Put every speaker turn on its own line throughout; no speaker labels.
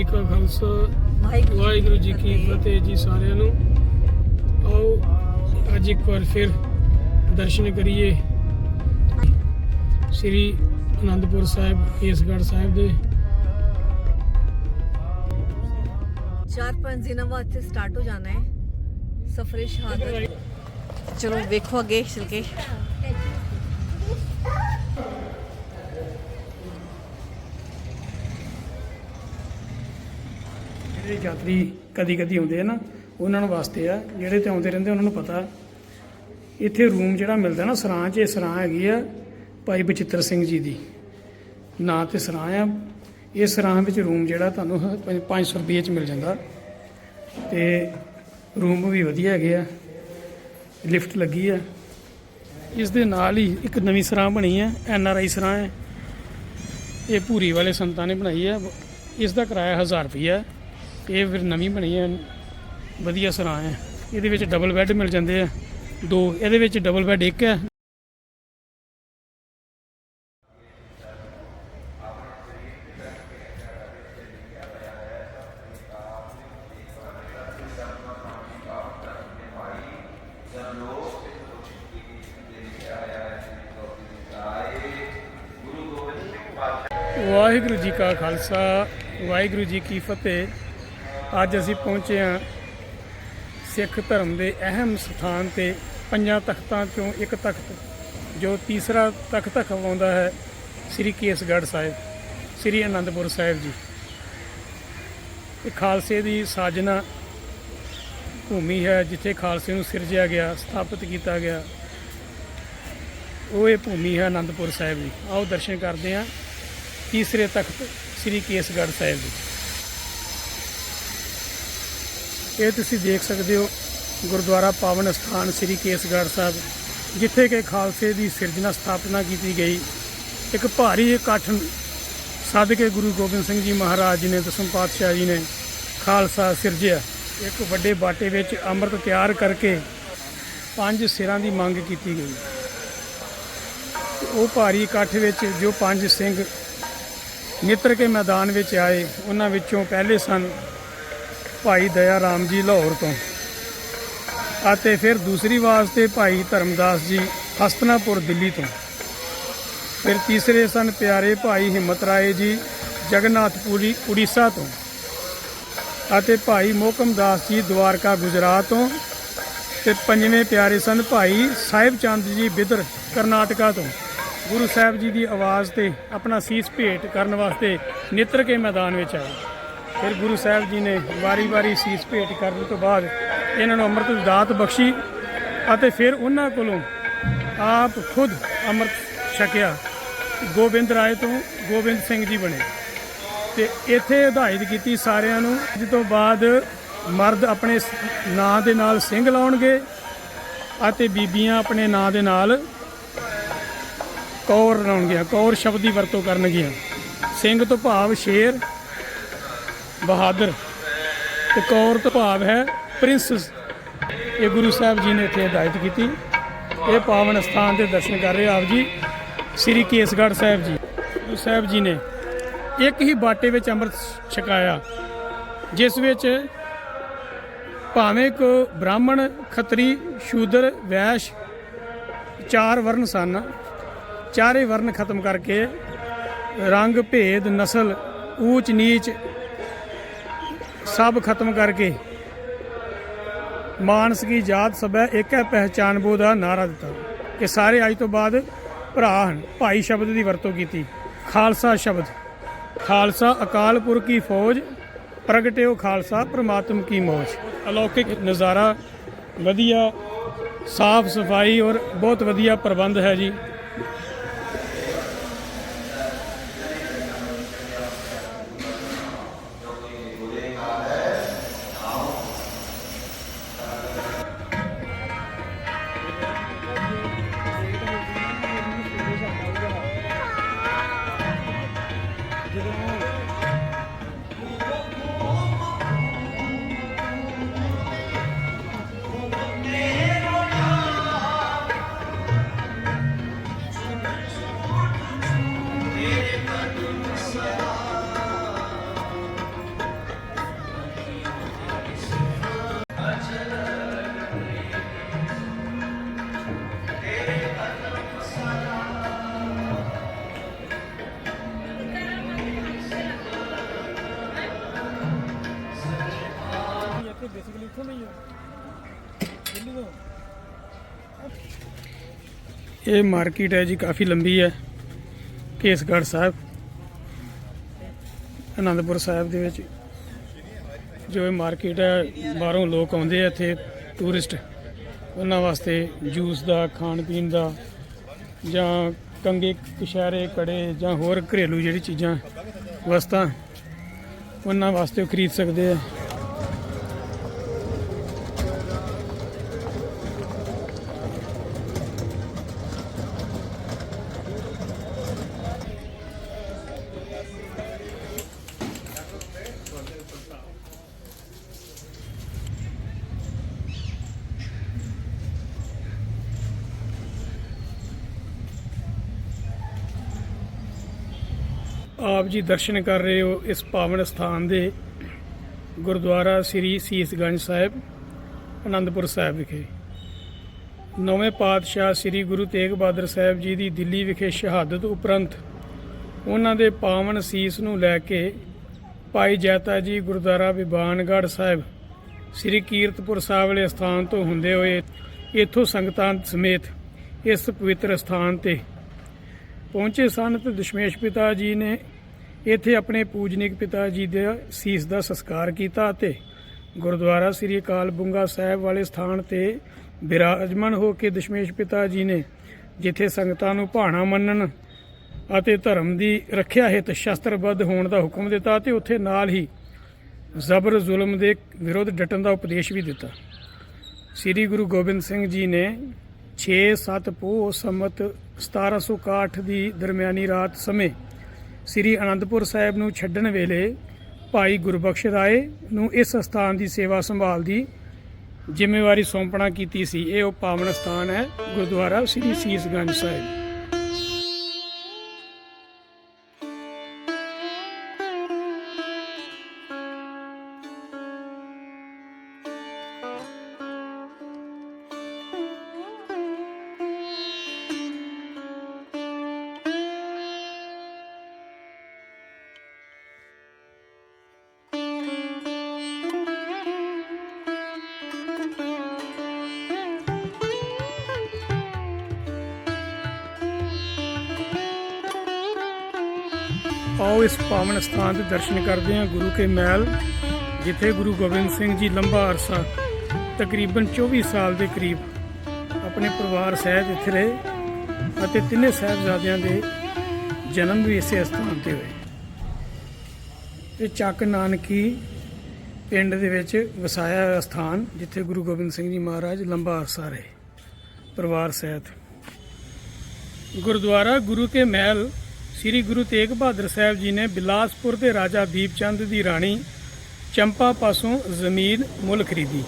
ਜੀ ਕਾ ਖਾਲਸਾ
ਵਾਹਿਗੁਰੂ
ਜੀ ਕੀ ਫਤਿਹ। ਜੀ ਸਾਰਿਆਂ ਨੂੰ। ਆਓ ਅੱਜ ਇੱਕ ਵਾਰ ਫਿਰ ਦਰਸ਼ਨ ਕਰੀਏ। ਸ੍ਰੀ ਅਨੰਦਪੁਰ ਸਾਹਿਬ ਕੇਸਗੜ੍ਹ ਸਾਹਿਬ ਦੇ।
ਚਾਰ ਪੰਜ ਦਿਨਾਂ ਬਾਅਦ ਤੇ ਸਟਾਰਟ ਹੋ ਜਾਣਾ ਹੈ। ਸਫਰੇ ਸ਼ਹਾਦਤ। ਚਲੋ ਵੇਖੋ ਅੱਗੇ ਚਲ ਕੇ।
ਜਿਹੜੇ ਯਾਤਰੀ ਕਦੀ ਕਦੀ ਆਉਂਦੇ ਆ ਨਾ, ਉਹਨਾਂ ਨੂੰ ਵਾਸਤੇ ਆ, ਜਿਹੜੇ ਤੇ ਆਉਂਦੇ ਰਹਿੰਦੇ ਉਹਨਾਂ ਨੂੰ ਪਤਾ। ਇੱਥੇ ਰੂਮ ਜਿਹੜਾ ਮਿਲਦਾ ਨਾ, ਸਰਾਂ 'ਚ, ਇਹ ਸਰਾਂ ਹੈਗੀ ਆ ਭਾਈ ਬਚਿੱਤਰ ਸਿੰਘ ਜੀ ਦੀ। ਨਾਂ ਤੇ ਸਰਾਂ ਆ। ਇਹ ਸਰਾਂ ਵਿੱਚ ਰੂਮ ਜਿਹੜਾ ਤੁਹਾਨੂੰ 500 ਰੁਪਏ 'ਚ ਮਿਲ ਜਾਂਦਾ। ਤੇ ਰੂਮ ਵੀ ਵਧੀਆ ਹੈਗੇ ਆ। ਲਿਫਟ ਲੱਗੀ ਆ। ਇਸ ਦੇ ਨਾਲ ਹੀ ਇੱਕ ਨਵੀਂ ਸਰਾਂ ਬਣੀ ਹੈ ਐਨ ਆਰ ਆਈ ਸਰਾਂ ਹੈ ਇਹ ਭੂਰੀ ਵਾਲੇ ਸੰਤਾਂ ਨੇ ਬਣਾਈ ਹੈ ਇਸ ਦਾ ਕਿਰਾਇਆ 1000 ਰੁਪਈਆ। ਇਹ ਫਿਰ ਨਵੀਂ ਬਣੀ ਹੈ, ਵਧੀਆ ਸਰਾਂ ਹੈ। ਇਹਦੇ ਵਿੱਚ ਡਬਲ ਬੈੱਡ ਮਿਲ ਜਾਂਦੇ ਆ, ਦੋ। ਇਹਦੇ ਵਿੱਚ ਡਬਲ ਬੈੱਡ ਇੱਕ ਹੈ। ਵਾਹਿਗੁਰੂ ਜੀ ਕਾ ਖਾਲਸਾ, ਵਾਹਿਗੁਰੂ ਜੀ ਕੀ ਫਤਿਹ। ਅੱਜ ਅਸੀਂ ਪਹੁੰਚੇ ਹਾਂ ਸਿੱਖ ਧਰਮ ਦੇ ਅਹਿਮ ਸਥਾਨ ਤੇ ਪੰਜਾਂ ਤਖਤਾਂ ਚੋਂ ਇੱਕ ਤਖਤ, ਜੋ ਤੀਸਰਾ ਤਖਤ ਖਵਾਉਂਦਾ ਹੈ ਸ੍ਰੀ ਕੇਸਗੜ੍ਹ ਸਾਹਿਬ, ਸ੍ਰੀ ਅਨੰਦਪੁਰ ਸਾਹਿਬ ਜੀ। ਇਹ ਖਾਲਸੇ ਦੀ ਸਾਜਨਾ ਭੂਮੀ ਹੈ, ਜਿੱਥੇ ਖਾਲਸੇ ਨੂੰ ਸਿਰਜਿਆ ਗਿਆ, ਸਥਾਪਿਤ ਕੀਤਾ ਗਿਆ। ਉਹ ਇਹ ਭੂਮੀ ਹੈ ਅਨੰਦਪੁਰ ਸਾਹਿਬ ਦੀ ਆਓ ਦਰਸ਼ਨ ਕਰਦੇ ਹਾਂ ਤੀਸਰੇ ਤਖਤ ਸ੍ਰੀ ਕੇਸਗੜ੍ਹ ਸਾਹਿਬ ਜੀ। ਇਹ ਤੁਸੀਂ ਦੇਖ ਸਕਦੇ ਹੋ ਗੁਰਦੁਆਰਾ ਪਾਵਨ ਸਥਾਨ ਸ੍ਰੀ ਕੇਸਗੜ੍ਹ ਸਾਹਿਬ, ਜਿੱਥੇ ਕਿ ਖਾਲਸੇ ਦੀ ਸਿਰਜਣਾ ਸਥਾਪਨਾ ਕੀਤੀ ਗਈ। ਇੱਕ ਭਾਰੀ ਇਕੱਠ ਸੱਦ ਕੇ ਗੁਰੂ ਗੋਬਿੰਦ ਸਿੰਘ ਜੀ ਮਹਾਰਾਜ ਜੀ ਨੇ ਦਸਮ ਪਾਤਸ਼ਾਹ ਜੀ ਨੇ ਖਾਲਸਾ ਸਿਰਜਿਆ। ਇੱਕ ਵੱਡੇ ਬਾਟੇ ਵਿੱਚ ਅੰਮ੍ਰਿਤ ਤਿਆਰ ਕਰਕੇ ਪੰਜ ਸਿਰਾਂ ਦੀ ਮੰਗ ਕੀਤੀ ਗਈ। ਉਹ ਭਾਰੀ ਇਕੱਠ ਵਿੱਚ ਜੋ ਪੰਜ ਸਿੰਘ ਨਿੱਤਰ ਕੇ ਮੈਦਾਨ ਵਿੱਚ ਆਏ, ਉਹਨਾਂ ਵਿੱਚੋਂ ਪਹਿਲੇ ਸਨ ਭਾਈ ਦਇਆ ਰਾਮ ਜੀ ਲਾਹੌਰ ਤੋਂ। ਅਤੇ ਫਿਰ ਦੂਸਰੀ ਵਾਸਤੇ ਭਾਈ ਧਰਮਦਾਸ ਜੀ ਹਸਤਨਾਪੁਰ ਦਿੱਲੀ ਤੋਂ। ਫਿਰ ਤੀਸਰੇ ਸਨ ਪਿਆਰੇ ਭਾਈ ਹਿੰਮਤ ਰਾਏ ਜੀ ਜਗਨਨਾਥਪੁਰੀ ਉੜੀਸਾ ਤੋਂ। ਅਤੇ ਭਾਈ ਮੋਕਮਦਾਸ ਜੀ ਦਵਾਰਕਾ ਗੁਜਰਾਤ ਤੋਂ। ਤੇ ਪੰਜਵੇਂ ਪਿਆਰੇ ਸਨ ਭਾਈ ਸਾਹਿਬ ਚੰਦ ਜੀ ਬਿਦਰ ਕਰਨਾਟਕਾ ਤੋਂ। ਗੁਰੂ ਸਾਹਿਬ ਜੀ ਦੀ ਆਵਾਜ਼ ਤੇ ਆਪਣਾ ਸੀਸ ਭੇਟ ਕਰਨ ਵਾਸਤੇ ਨਿੱਤਰ ਕੇ ਮੈਦਾਨ ਵਿੱਚ ਆਏ। ਫਿਰ ਗੁਰੂ ਸਾਹਿਬ ਜੀ ਨੇ ਵਾਰੀ-ਵਾਰੀ ਸੀਸ ਭੇਟ ਕਰਨ ਤੋਂ ਬਾਅਦ ਇਹਨਾਂ ਨੂੰ ਅੰਮ੍ਰਿਤ ਦਾਤ ਬਖਸ਼ੀ ਅਤੇ ਫਿਰ ਉਹਨਾਂ ਕੋਲੋਂ ਆਪ ਖੁਦ ਅੰਮ੍ਰਿਤ ਛਕਿਆ। ਗੋਬਿੰਦ ਰਾਏ ਤੋਂ ਗੋਬਿੰਦ ਸਿੰਘ ਜੀ ਬਣੇ ਤੇ ਇੱਥੇ ਹਦਾਇਤ ਕੀਤੀ ਸਾਰਿਆਂ ਨੂੰ। ਜਿਸ ਤੋਂ ਬਾਅਦ ਮਰਦ ਆਪਣੇ ਨਾਂ ਦੇ ਨਾਲ ਸਿੰਘ ਲਾਉਣਗੇ ਅਤੇ ਬੀਬੀਆਂ ਆਪਣੇ ਨਾਂ ਦੇ ਨਾਲ ਕੌਰ ਲਾਉਣਗੀਆਂ। ਕੌਰ ਸ਼ਬਦ ਦੀ ਵਰਤੋਂ ਕਰਨਗੀਆਂ। ਸਿੰਘ ਤੋਂ ਭਾਵ ਸ਼ੇਰ ਬਹਾਦਰ। ਤੇ ਕੌਰ ਤੋਂ ਭਾਵ ਹੈ, ਪ੍ਰਿੰਸ। ਇਹ ਗੁਰੂ ਸਾਹਿਬ ਜੀ ਨੇ ਇੱਥੇ ਹਦਾਇਤ ਕੀਤੀ। ਇਹ ਪਾਵਨ ਸਥਾਨ ਦੇ ਦਰਸ਼ਨ ਕਰ ਰਹੇ ਆਪ ਜੀ, ਸ੍ਰੀ ਕੇਸਗੜ੍ਹ ਸਾਹਿਬ ਜੀ। ਗੁਰੂ ਸਾਹਿਬ ਜੀ ਨੇ ਇੱਕ ਹੀ ਬਾਟੇ ਵਿੱਚ ਅੰਮ੍ਰਿਤ ਛਕਾਇਆ, ਜਿਸ ਵਿੱਚ ਭਾਵੇਂ ਕੋ ਬ੍ਰਾਹਮਣ, ਖੱਤਰੀ, ਸ਼ੂਦਰ, ਵੈਸ਼, ਚਾਰ ਵਰਨ ਸਨ। ਚਾਰੇ ਵਰਨ ਖਤਮ ਕਰਕੇ ਰੰਗ, ਭੇਦ, ਨਸਲ ਊਚ ਨੀਚ ਸਭ ਖਤਮ ਕਰਕੇ ਮਾਨਸ ਕੀ ਜਾਤ ਸਭੈ ਇੱਕ ਹੈ ਪਹਿਚਾਨਬੋ ਦਾ ਨਾਰਾ ਦਿੱਤਾ। ਕਿ ਸਾਰੇ ਅੱਜ ਤੋਂ ਬਾਅਦ ਭਰਾ ਹਨ। ਭਾਈ ਸ਼ਬਦ ਦੀ ਵਰਤੋਂ ਕੀਤੀ। ਖਾਲਸਾ ਸ਼ਬਦ। ਖਾਲਸਾ ਅਕਾਲ ਪੁਰਖ ਕੀ ਫੌਜ, ਪ੍ਰਗਟਿਓ ਖਾਲਸਾ ਪ੍ਰਮਾਤਮ ਕੀ ਮੌਜ। ਅਲੌਕਿਕ ਨਜ਼ਾਰਾ, ਵਧੀਆ, ਸਾਫ਼ ਸਫ਼ਾਈ ਔਰ ਬਹੁਤ ਵਧੀਆ ਪ੍ਰਬੰਧ ਹੈ ਜੀ। Yeah. ਇਹ ਮਾਰਕੀਟ ਹੈ ਜੀ, ਕਾਫੀ ਲੰਬੀ ਹੈ ਕੇਸਗੜ੍ਹ ਸਾਹਿਬ, ਅਨੰਦਪੁਰ ਸਾਹਿਬ ਦੇ ਵਿੱਚ। ਜੋ ਇਹ ਮਾਰਕੀਟ ਹੈ, ਬਾਹਰੋਂ ਲੋਕ ਆਉਂਦੇ ਆ ਇੱਥੇ, ਟੂਰਿਸਟ। ਉਹਨਾਂ ਵਾਸਤੇ ਜੂਸ ਦਾ, ਖਾਣ ਪੀਣ ਦਾ, ਜਾਂ ਕੰਗੇ ਕਸ਼ਹਿਰੇ ਕੜੇ, ਜਾਂ ਹੋਰ ਘਰੇਲੂ ਜਿਹੜੀ ਚੀਜ਼ਾਂ, ਵਸਤਾਂ, ਉਹਨਾਂ ਵਾਸਤੇ ਉਹ ਖਰੀਦ ਸਕਦੇ ਆ। ਆਪ ਜੀ ਦਰਸ਼ਨ ਕਰ ਰਹੇ ਹੋ ਇਸ ਪਾਵਨ ਸਥਾਨ ਦੇ ਗੁਰਦੁਆਰਾ ਸ੍ਰੀ ਸੀਸਗੰਜ ਸਾਹਿਬ ਆਨੰਦਪੁਰ ਸਾਹਿਬ ਵਿਖੇ। ਨੌਵੇਂ ਪਾਤਸ਼ਾਹ ਸ੍ਰੀ ਗੁਰੂ ਤੇਗ ਬਹਾਦਰ ਸਾਹਿਬ ਜੀ ਦੀ ਦਿੱਲੀ ਵਿਖੇ ਸ਼ਹਾਦਤ ਉਪਰੰਤ ਉਹਨਾਂ ਦੇ ਪਾਵਨ ਸੀਸ ਨੂੰ ਲੈ ਕੇ ਭਾਈ ਜੈਤਾ ਜੀ ਗੁਰਦੁਆਰਾ ਵਿਬਾਨਗੜ੍ਹ ਸਾਹਿਬ, ਸ੍ਰੀ ਕੀਰਤਪੁਰ ਸਾਹਿਬ ਵਾਲੇ ਸਥਾਨ ਤੋਂ ਹੁੰਦੇ ਹੋਏ ਇੱਥੋਂ ਸੰਗਤਾਂ ਸਮੇਤ ਇਸ ਪਵਿੱਤਰ ਸਥਾਨ ਤੇ ਪਹੁੰਚੇ ਸਨ ਤੇ ਦਸ਼ਮੇਸ਼ ਪਿਤਾ ਜੀ ਨੇ ਇੱਥੇ ਆਪਣੇ ਪੂਜਨੀਕ ਪਿਤਾ ਜੀ ਦੇ ਸੀਸ ਦਾ ਸੰਸਕਾਰ ਕੀਤਾ ਅਤੇ ਗੁਰਦੁਆਰਾ ਸ੍ਰੀ ਅਕਾਲ ਬੁੰਗਾ ਸਾਹਿਬ ਵਾਲੇ ਸਥਾਨ ਤੇ ਬਿਰਾਜਮਾਨ ਹੋ ਕੇ ਦਸ਼ਮੇਸ਼ ਪਿਤਾ ਜੀ ਨੇ ਜਿੱਥੇ ਸੰਗਤਾਂ ਨੂੰ ਭਾਣਾ ਮੰਨਣ ਅਤੇ ਧਰਮ ਦੀ ਰੱਖਿਆ ਹਿਤ ਸ਼ਸਤਰਬੱਧ ਹੋਣ ਦਾ ਹੁਕਮ ਦਿੱਤਾ ਤੇ ਉੱਥੇ ਨਾਲ ਹੀ ਜ਼ਬਰ ਜ਼ੁਲਮ ਦੇ ਵਿਰੁੱਧ ਡਟਣ ਦਾ ਉਪਦੇਸ਼ ਵੀ ਦਿੱਤਾ। ਸ੍ਰੀ ਗੁਰੂ ਗੋਬਿੰਦ ਸਿੰਘ ਜੀ ਨੇ 6-7 ਪੋਹ ਸੰਮਤ 1761 ਦੀ ਦਰਮਿਆਨੀ ਰਾਤ ਸਮੇਂ ਸ੍ਰੀ ਅਨੰਦਪੁਰ ਸਾਹਿਬ ਨੂੰ ਛੱਡਣ ਵੇਲੇ ਭਾਈ ਗੁਰਬਖਸ਼ ਰਾਏ ਨੂੰ ਇਸ ਸਥਾਨ ਦੀ ਸੇਵਾ ਸੰਭਾਲ ਦੀ ਜ਼ਿੰਮੇਵਾਰੀ ਸੌਂਪਣਾ ਕੀਤੀ ਸੀ। ਇਹ ਉਹ ਪਾਵਨ ਸਥਾਨ ਹੈ ਗੁਰਦੁਆਰਾ ਸ੍ਰੀ ਸੀਸਗੰਜ ਸਾਹਿਬ। ਆਓ ਇਸ ਪਾਵਨ ਸਥਾਨ ਦੇ ਦਰਸ਼ਨ ਕਰਦੇ ਹਾਂ ਗੁਰੂ ਕੇ ਮਹਿਲ, ਜਿੱਥੇ ਗੁਰੂ ਗੋਬਿੰਦ ਸਿੰਘ ਜੀ ਲੰਬਾ ਅਰਸਾ, ਤਕਰੀਬਨ 24 ਸਾਲ ਦੇ ਕਰੀਬ ਆਪਣੇ ਪਰਿਵਾਰ ਸਹਿਤ ਇੱਥੇ ਰਹੇ ਅਤੇ ਤਿੰਨੇ ਸਾਹਿਬਜ਼ਾਦਿਆਂ ਦੇ ਜਨਮ ਵੀ ਇਸੇ ਸਥਾਨ ਤੇ ਹੋਏ। ਇਹ ਚੱਕ ਨਾਨਕੀ ਪਿੰਡ ਦੇ ਵਿੱਚ ਵਸਾਇਆ ਹੋਇਆ ਸਥਾਨ, ਜਿੱਥੇ ਗੁਰੂ ਗੋਬਿੰਦ ਸਿੰਘ ਜੀ ਮਹਾਰਾਜ ਲੰਬਾ ਅਰਸਾ ਰਹੇ, ਪਰਿਵਾਰ ਸਹਿਤ। ਗੁਰਦੁਆਰਾ ਗੁਰੂ ਕੇ ਮਹਿਲ ਸ੍ਰੀ ਗੁਰੂ ਤੇਗ ਬਹਾਦਰ ਸਾਹਿਬ ਜੀ ਨੇ ਬਿਲਾਸਪੁਰ ਦੇ ਰਾਜਾ ਦੀਪਚੰਦ ਦੀ ਰਾਣੀ ਚੰਪਾ ਪਾਸੋਂ ਜ਼ਮੀਨ ਮੁੱਲ ਖਰੀਦੀ।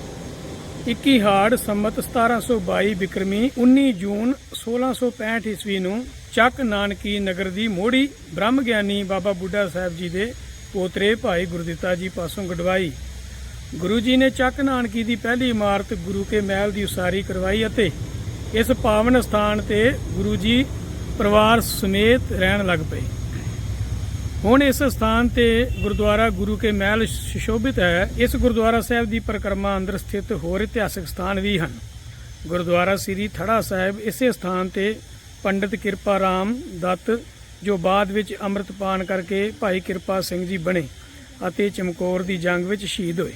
21 ਹਾੜ ਸੰਮਤ 1722 ਬਿਕਰਮੀ 19 ਜੂਨ 1665 ਈਸਵੀ ਨੂੰ ਚੱਕ ਨਾਨਕੀ ਨਗਰ ਦੀ ਮੋੜੀ ਬ੍ਰਹਮ ਗਿਆਨੀ ਬਾਬਾ ਬੁੱਢਾ ਸਾਹਿਬ ਜੀ ਦੇ ਪੋਤਰੇ ਭਾਈ ਗੁਰਦਿੱਤਾ ਜੀ ਪਾਸੋਂ ਗੜਵਾਈ ਗੁਰੂ ਜੀ ਨੇ ਚੱਕ ਨਾਨਕੀ ਦੀ ਪਹਿਲੀ ਇਮਾਰਤ ਗੁਰੂ ਕੇ ਮਹਿਲ ਦੀ ਉਸਾਰੀ ਕਰਵਾਈ ਅਤੇ ਇਸ ਪਾਵਨ ਸਥਾਨ ਤੇ ਗੁਰੂ ਜੀ ਪਰਿਵਾਰ ਸਮੇਤ ਰਹਿਣ ਲੱਗ ਪਏ। ਹੁਣ ਇਸ ਸਥਾਨ ਤੇ ਗੁਰਦੁਆਰਾ ਗੁਰੂ ਕੇ ਮਹਿਲ ਸੁਸ਼ੋਭਿਤ ਹੈ। ਇਸ ਗੁਰਦੁਆਰਾ ਸਾਹਿਬ ਦੀ ਪਰਿਕਰਮਾ ਅੰਦਰ ਸਥਿਤ ਹੋਰ ਇਤਿਹਾਸਕ ਸਥਾਨ ਵੀ ਹਨ। ਗੁਰਦੁਆਰਾ ਸ੍ਰੀ ਥੜਾ ਸਾਹਿਬ ਇਸੇ ਸਥਾਨ ਤੇ ਪੰਡਿਤ ਕਿਰਪਾ ਰਾਮ ਦੱਤ, ਜੋ ਬਾਅਦ ਵਿੱਚ ਅੰਮ੍ਰਿਤਪਾਨ ਕਰਕੇ ਭਾਈ ਕਿਰਪਾ ਸਿੰਘ ਜੀ ਬਣੇ ਅਤੇ ਚਮਕੌਰ ਦੀ ਜੰਗ ਵਿੱਚ ਸ਼ਹੀਦ ਹੋਏ।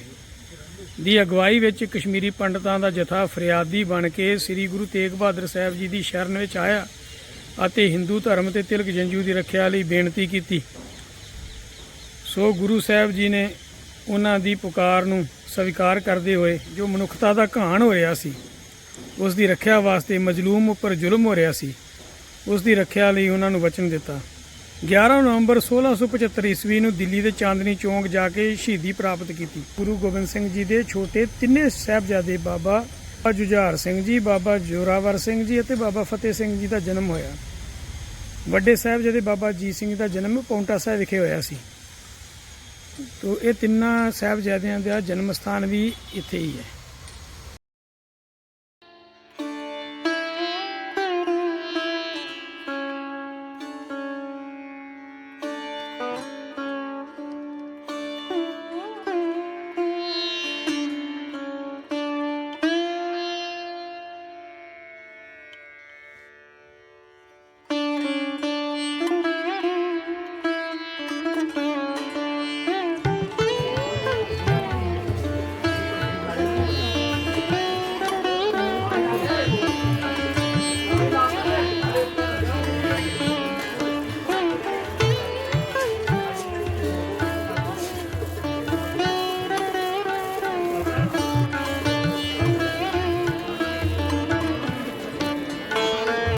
ਦੀ ਅਗਵਾਈ ਵਿੱਚ ਕਸ਼ਮੀਰੀ ਪੰਡਤਾਂ ਦਾ ਜਥਾ ਫਰਿਆਦੀ ਬਣ ਕੇ ਸ੍ਰੀ ਗੁਰੂ ਤੇਗ ਬਹਾਦਰ ਸਾਹਿਬ ਜੀ ਦੀ ਸ਼ਰਨ ਵਿੱਚ ਆਇਆ। ਅਤੇ ਹਿੰਦੂ ਧਰਮ ਤੇ ਤਿਲਕ ਜੰਜੂ ਦੀ ਰੱਖਿਆ ਲਈ ਬੇਨਤੀ ਕੀਤੀ। ਸੋ ਗੁਰੂ ਸਾਹਿਬ ਜੀ ਨੇ ਉਹਨਾਂ ਦੀ ਪੁਕਾਰ ਨੂੰ ਸਵੀਕਾਰ ਕਰਦੇ ਹੋਏ ਜੋ ਮਨੁੱਖਤਾ ਦਾ ਘਾਣ ਹੋ ਰਿਹਾ ਸੀ, ਉਸ ਦੀ ਰੱਖਿਆ ਵਾਸਤੇ ਮਜਲੂਮ ਉੱਪਰ ਜ਼ੁਲਮ ਹੋ ਰਿਹਾ ਸੀ, ਉਸ ਦੀ ਰੱਖਿਆ ਲਈ ਉਹਨਾਂ ਨੂੰ ਵਚਨ ਦਿੱਤਾ। 11 ਨਵੰਬਰ 1675 ਈਸਵੀ ਨੂੰ ਦਿੱਲੀ ਦੇ ਚਾਂਦਨੀ ਚੌਂਕ ਜਾ ਕੇ ਸ਼ਹੀਦੀ ਪ੍ਰਾਪਤ ਕੀਤੀ। ਗੁਰੂ ਗੋਬਿੰਦ ਸਿੰਘ ਜੀ ਦੇ ਛੋਟੇ ਤਿੰਨੇ ਸਾਹਿਬਜ਼ਾਦੇ ਬਾਬਾ ਬਾਬਾ ਜੁਝਾਰ ਸਿੰਘ ਜੀ, ਬਾਬਾ ਜੋਰਾਵਰ ਸਿੰਘ ਜੀ ਅਤੇ ਬਾਬਾ ਫਤਿਹ ਸਿੰਘ ਜੀ ਦਾ ਜਨਮ ਹੋਇਆ। ਵੱਡੇ ਸਾਹਿਬਜ਼ਾਦੇ ਬਾਬਾ ਜੀਤ ਸਿੰਘ ਦਾ ਜਨਮ ਪੌਂਟਾ ਸਾਹਿਬ ਵਿਖੇ ਹੋਇਆ ਸੀ। ਤੋ ਇਹ ਤਿੰਨਾਂ ਸਾਹਿਬਜ਼ਾਦਿਆਂ ਦਾ ਜਨਮ ਸਥਾਨ ਵੀ ਇੱਥੇ ਹੀ ਹੈ।